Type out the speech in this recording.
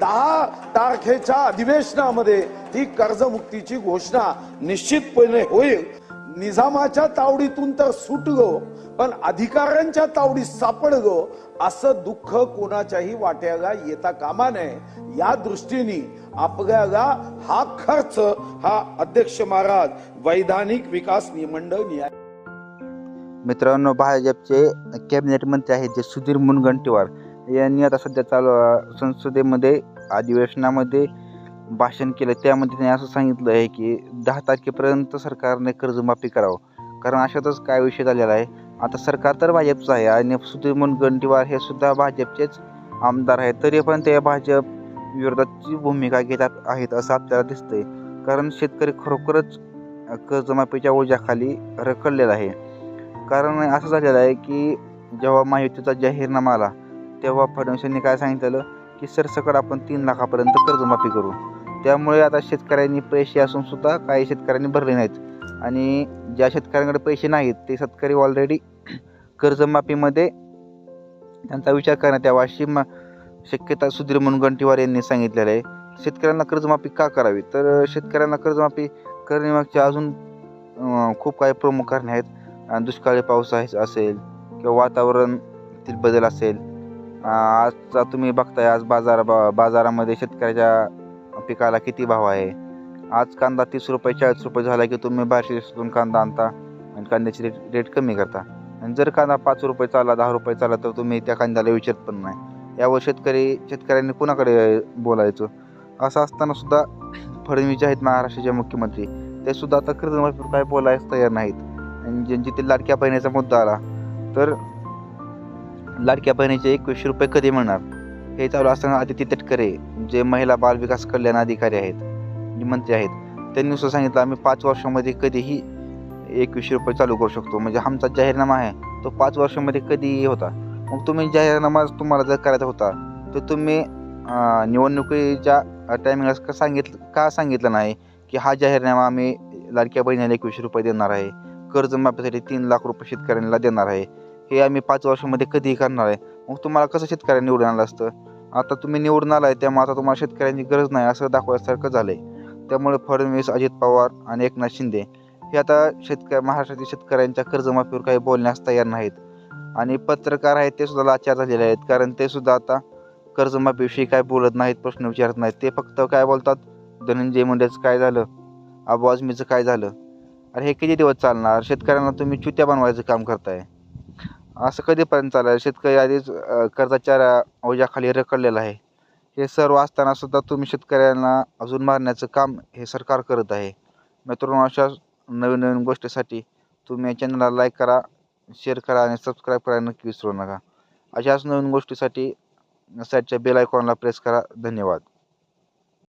दहा तारखेच्या अधिवेशनामध्ये ही कर्जमुक्तीची घोषणा निश्चितपणे होईल. निजामाच्या तावडीतून तर सुटगो पण अधिकाऱ्यांच्या तावडीत सापड सापडगो असं दुःख कोणाच्याही वाट्याला येता कामा नये. या दृष्टीने आपल्याला हा खर्च हा अध्यक्ष महाराज वैधानिक विकास निमंडळ न्याय मित्रांनो भाजपचे कॅबिनेट मंत्री आहेत जे सुधीर मुनगंटीवार. यांनी आता सध्या चालू संसदेमध्ये अधिवेशनामध्ये भाषण केलं त्यामध्ये त्यांनी असं सांगितलं आहे की दहा तारखेपर्यंत सरकारने कर्जमाफी करावं. कारण अशातच काय विषय झालेला आहे? आता सरकार तर भाजपचं आहे आणि सुधीर मुनगंटीवार हे सुद्धा भाजपचेच आमदार आहेत. तरी पण ते भाजप विरोधाची भूमिका घेतात आहेत असं आपल्याला दिसतंय. कारण शेतकरी खरोखरच कर्जमाफीच्या ओझ्याखाली रखडलेला आहे. कारण असं झालेलं आहे की जेव्हा महायुतीचा जाहीरनामा आला तेव्हा फडणवीस यांनी काय सांगितलेलं? की सरसकट आपण तीन लाखापर्यंत कर्जमाफी करू. त्यामुळे आता शेतकऱ्यांनी पैसे असून सुद्धा काही शेतकऱ्यांनी भरले नाहीत. आणि ज्या शेतकऱ्यांकडे पैसे नाहीत ते शेतकरी ऑलरेडी कर्जमाफीमध्ये त्यांचा विचार करण्यात यावा अशी मा शक्यता सुधीर मुनगंटीवार यांनी सांगितलेलं आहे. शेतकऱ्यांना कर्जमाफी का करावी? तर शेतकऱ्यांना कर्जमाफी करण्यामागचे अजून खूप काही प्रमुख कारणे आहेत. दुष्काळी पाऊस आहे असेल किंवा वातावरणातील बदल असेल आजचा तुम्ही बघताय आज बाजार बा बाजारामध्ये शेतकऱ्याच्या पिकाला किती भाव आहे? आज कांदा तीस रुपये चाळीस रुपये झाला की तुम्ही बाहेरच्या देशातून कांदा आणता आणि कांद्याची रेट रेट कमी करता. आणि जर कांदा पाच रुपये चालला दहा रुपये चालला तर तुम्ही त्या कांद्याला विचारत पण नाही. यावर शेतकरी शेतकऱ्यांनी कुणाकडे बोलायचं? असं असताना सुद्धा फडणवीस जे आहेत महाराष्ट्राचे मुख्यमंत्री ते सुद्धा आता कर्जमाफीवर काय बोलायला तयार नाहीत. आणि ज्यांची जिथे लाडक्या बहिणीचा मुद्दा आला तर लाडक्या बहिणीचे एकवीसशे रुपये कधी मिळणार? हे चालू असताना आदित्य तटकरे जे महिला बाल विकास कल्याण अधिकारी आहेत मंत्री आहेत त्यांनी सुद्धा सांगितलं आम्ही पाच वर्षामध्ये कधीही एकवीसशे रुपये चालू करू शकतो. म्हणजे आमचा जाहीरनामा आहे तो पाच वर्षामध्ये कधीही होता. मग तुम्ही जाहीरनामा तुम्हाला जर करायचा होता तर तुम्ही निवडणुकीच्या टायमिंगला का सांगितलं का सांगितलं नाही की हा जाहीरनामा आम्ही लाडक्या बहिणीला एकवीसशे रुपये देणार आहे कर्जमाफीसाठी तीन लाख रुपये शेतकऱ्यांना देणार आहे? हे आम्ही पाच वर्षामध्ये कधीही करणार आहे. मग तुम्हाला कसं शेतकऱ्यांनी निवडून आलं असतं? आता तुम्ही निवडून आलाय त्यामुळे आता तुम्हाला शेतकऱ्यांची गरज नाही असं दाखवायसारखं झालंय. त्यामुळे फडणवीस अजित पवार आणि एकनाथ शिंदे हे आता शेतकरी महाराष्ट्रातील शेतकऱ्यांच्या कर्जमाफीवर काही बोलण्यास तयार नाहीत. आणि पत्रकार आहेत ते सुद्धा लाचार झालेले आहेत. कारण ते सुद्धा आता कर्जमाफीविषयी काय बोलत नाहीत प्रश्न विचारत नाहीत. ते फक्त काय बोलतात? धनंजय मुंडेचं काय झालं? अबू आजमीचं काय झालं? अरे हे किती दिवस चालणार? शेतकऱ्यांना तुम्ही चुत्या बनवायचं काम करताय. असं कधीपर्यंत चालेल? शेतकरी आधीच कर्जाच्या ओझ्याखाली रखडलेला आहे. हे सर्व असताना सुद्धा तुम्ही शेतकऱ्यांना अजून मारण्याचं काम हे सरकार करत आहे. मित्रांनो अशा नवीन नवीन गोष्टीसाठी तुम्ही या चॅनलला लाईक करा शेअर करा आणि सबस्क्राईब करायला नक्की विसरू नका. अशाच नवीन गोष्टीसाठी साईडच्या बेल आयकॉनला प्रेस करा. धन्यवाद.